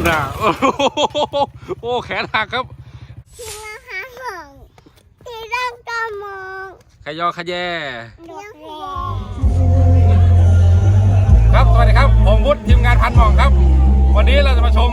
นน่ะ โอ้โแขนหักครับทีละหางทีลกมองขยอขยแยดครับสวัสดีครับผมวุฒิทีมงานพันหมองครับ วันนี้เราจะมาชม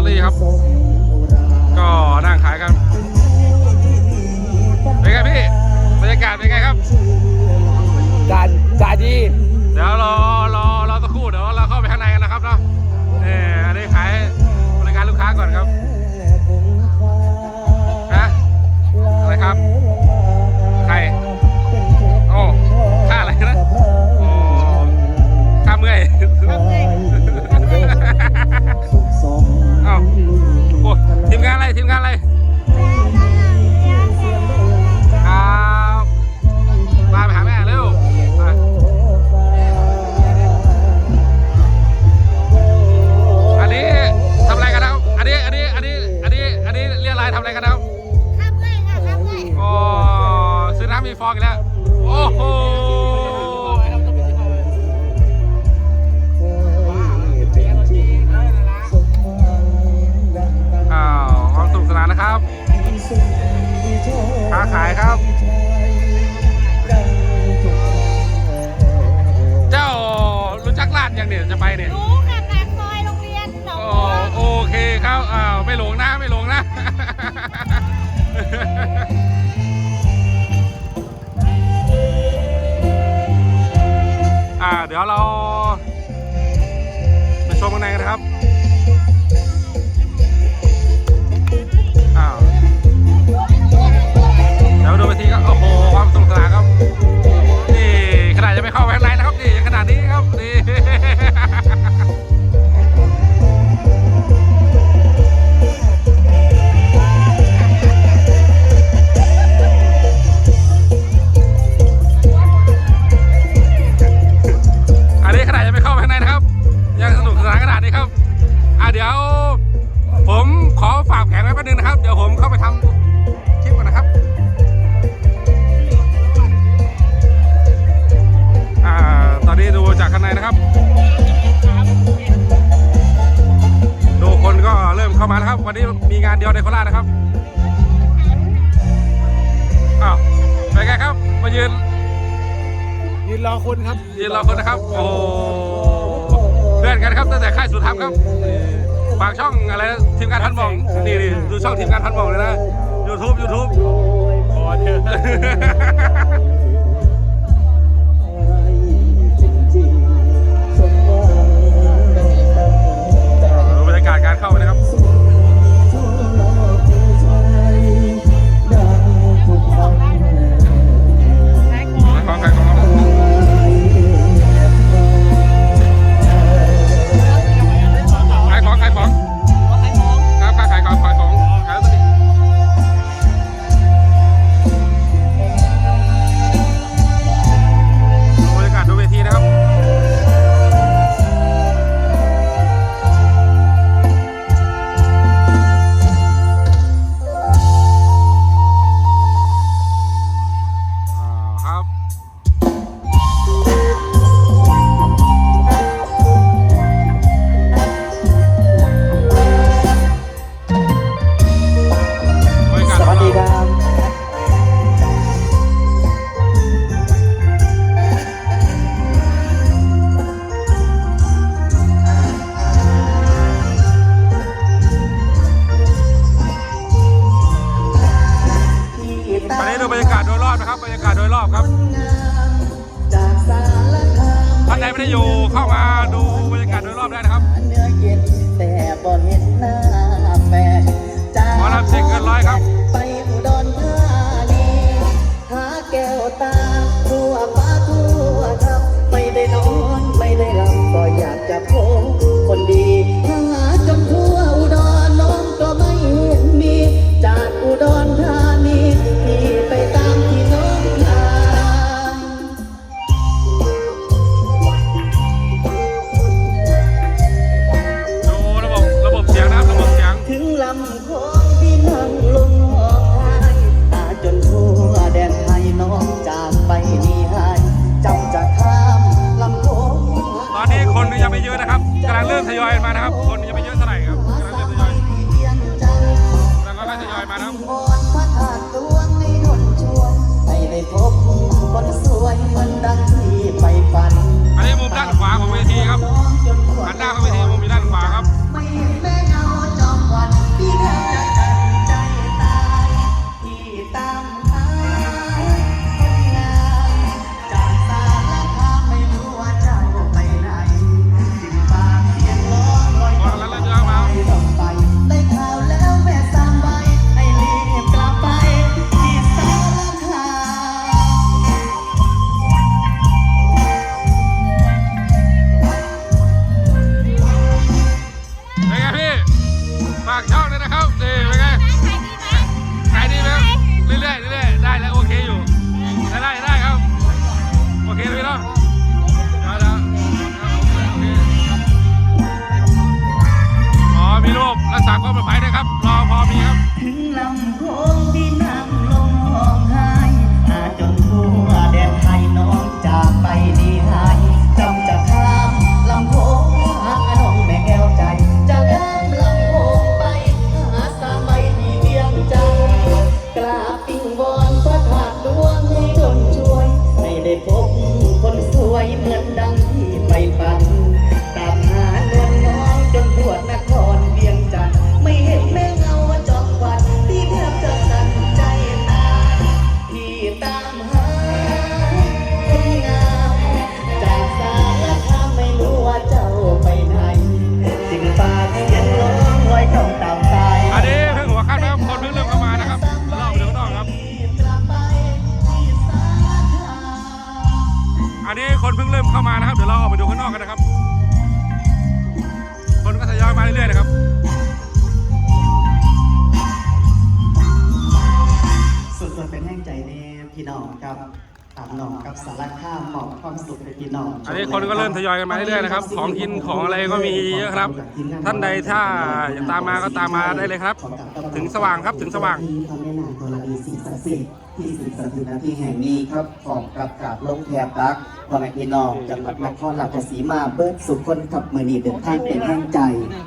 ตเตอรี่ครับ ก็นั่งขายกัน เป็นไงพี่ บรรยากาศเป็นไงครับการ ฟอกอีแล้ว โอ้โหอ้ความสุขสนานนะครับค้าขายครับ เจ้ารู้จักลาดยังเนี่ยจะไปเนี่ยรู้ค่ะปากซอยโรงเรียนสองบัวโอเคครับอ้าวไม่หลงนะ 得啦！ วันนี้มีงานเดียวในโคราชนะครับอ้าวไป็นไงครับ มายืน ยืนรอคนครับ ยืนรอคนนะครับ โอ้เพื่อนกันครับตั้งแต่ค่ายสุดท้ายครับฝากช่องอะไรนะทีมงานทันมองนี่นี่ดูช่องทีมงานทันมองเลยนะยูทูบยูทูบขอเถอะ ษาความปลอดภัยด้วยครับรอพอมีครับ ถึงลำโพง เพิ่งเริ่มเข้ามานะครับ เดี๋ยวเราออกไปดูข้างนอกกันนะครับ คนก็ทยอยมาเรื่อยๆนะครับสุดๆเป็นแห่งใจในพี่น้องครับตามน้องกับสารคามมอบความสุขให้พี่น้องอันนี้คนก็เริ่มทยอยกันมาเรื่อยๆนะครับ ของกินของอะไรก็มีเยอะครับ ท่านใดถ้าอยากตามมาก็ตามมาได้เลยครับ ถึงสว่างครับถึงสว่างที่พระแม่นางธรณีสิ่งศักดิ์สิทธิ์ที่สิ่งศักดิ์สิทธิ์ณที่แห่งนี้ครับของกับกราบลงแทบรัก พ่อแม่พี่น้องจังหวัดนครราชสีมาเบิดสุขคนขับมือนีเดินทางเป็นแห่งใจ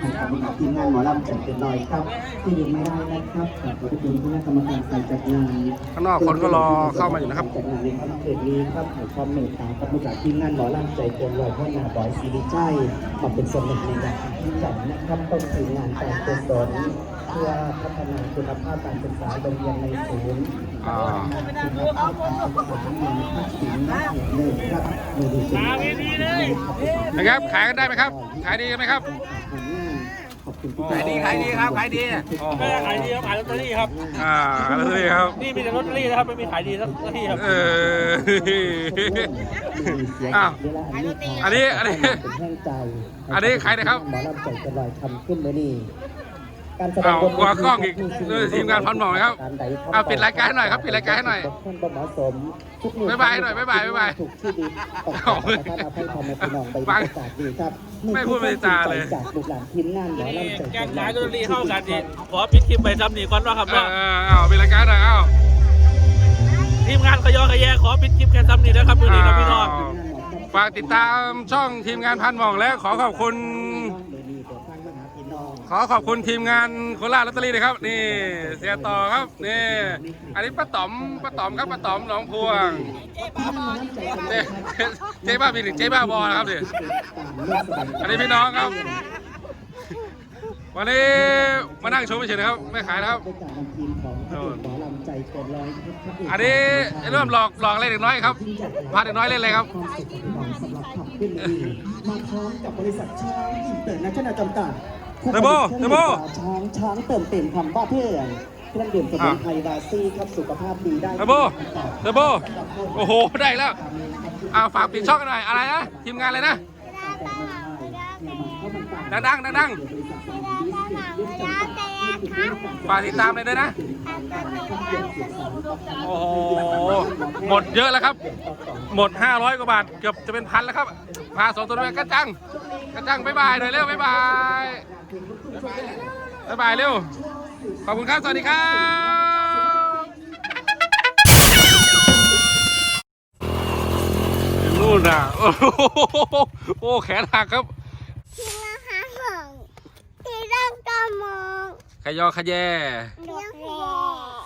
ให้กับผู้ทีมงานหมอลำจัดเป็นน้อยครับ ที่ยังไม่ได้นะครับขอบคุณคณะกรรมการฝ่ายจัดงานข้างนอกคนก็รอเข้ามาอยู่นะครับจัดงานในค่ำคืนนี้ครับให้ความเมตตากับผู้จัดทีมงานหมอลำใจเกินร้อยพ่อนาบอยศิริชัยมาเป็นส่วนหนึ่งในการที่จัดนะครับต้องถึงงานการกุศลเพื่อพัฒนาคุณภาพการศึกษาโรงเรียนในศูนย์ อ่าคุณภาพการศึกษาในภาคศิลป์แห่งหนึ่งครับในดีสุดนะครับขายกันได้ไหมครับ ขายดีกันไหมครับขอบคุณขายดีขายดีครับขายดีไม่ได้ขายดีครับขายลอตเตอรี่ครับ อ่าแล้วนี่ครับ นี่มีแต่ลอตเตอรี่นะครับไม่มีขายดีสักที่ครับเอออ้าวอันนี้อันนี้เป็นแห่งใจอันนี้ใครนะครับหมอลำใจจะลอยทำขึ้นมานี่ การแสดอ้างวบนกลัวกล้องอีกเออทีมงานพันหมอกนะครับอ้าวปิดรายการให้หน่อยครับปิดรายการให้หน่อยท่านก็เหมาะสมทุกบ๊ายบายหน่อยบ๊ายบายบ๊ายบายถูกที่ดีต้องขอ้าอวบคุณท่านอภัยทำในพี่น้องใบฟังประกาศดีครับไม่พูดไม่จาเลย จากลูกหลานทีมงานหมอลำใจแกงขายลอตเตอรี่เข้ากันดีขอปิดคลิปไปทำนี่ก่อนว่าครับเอว่าอเออเอาปิดรายการหน่อยเอา ทีมงานขยอขยแยขอปิดคลิปแค่ทำนี่นะครับดูดีครับพี่น้อง ฝากติดตามช่องทีมงานพันหมองและขอขอบคุณ ขอขอบคุณทีมงานโคราชลอตเตอรี่นะครับ นี่เสียต่อครับ นี่ อันนี้ป้าต๋อมป้าต๋อมครับป้าต๋อมหนองพวงเจ๊เจ๊บ้าบินหรือเจ๊บ้าบอนะครับดิอันนี้พี่น้องครับ วันนี้มานั่งชมเฉยๆนะครับ ไม่ขายนะครับอันนี้เริ่มหลอกหลอกอะไรเด็กน้อยครับพาเด็กน้อยเล่นเลยครับความสุขของเราสำหรับขับขึ้นดีมาพร้อมกับบริษัทช้างอินเตอร์เนชั่นแนลจำกัด ผู้ผลิตเดโบเครื่องเดโบดื่มตราช้างช้างเติมเต็มคำว่าเพื่อนเครื่องดื่มสมุนไพรบาซี่ครับสุขภาพดีได้เดโบเดโบโอ้โห ได้แล้วอ่าฝากปิดช่องกันหน่อย อะไรนะ ทีมงานอะไรนะ ดังๆดังๆฝากติดตามเลยด้วยนะ โอ้โห หมดเยอะแล้วครับ หมด 500 กว่าบาท เกือบจะเป็นพันแล้วครับ พาสองตัวด้วยกระจังกระจังบ๊ายบายหน่อยเร็วบ๊ายบาย บ๊ายบายเร็ว ขอบคุณครับ สวัสดีครับนู่นน่ะ โอ้โหโอ้แขนหักครับที่เราหาของที่เรากำมองขยอขยแยเลี้ยงแ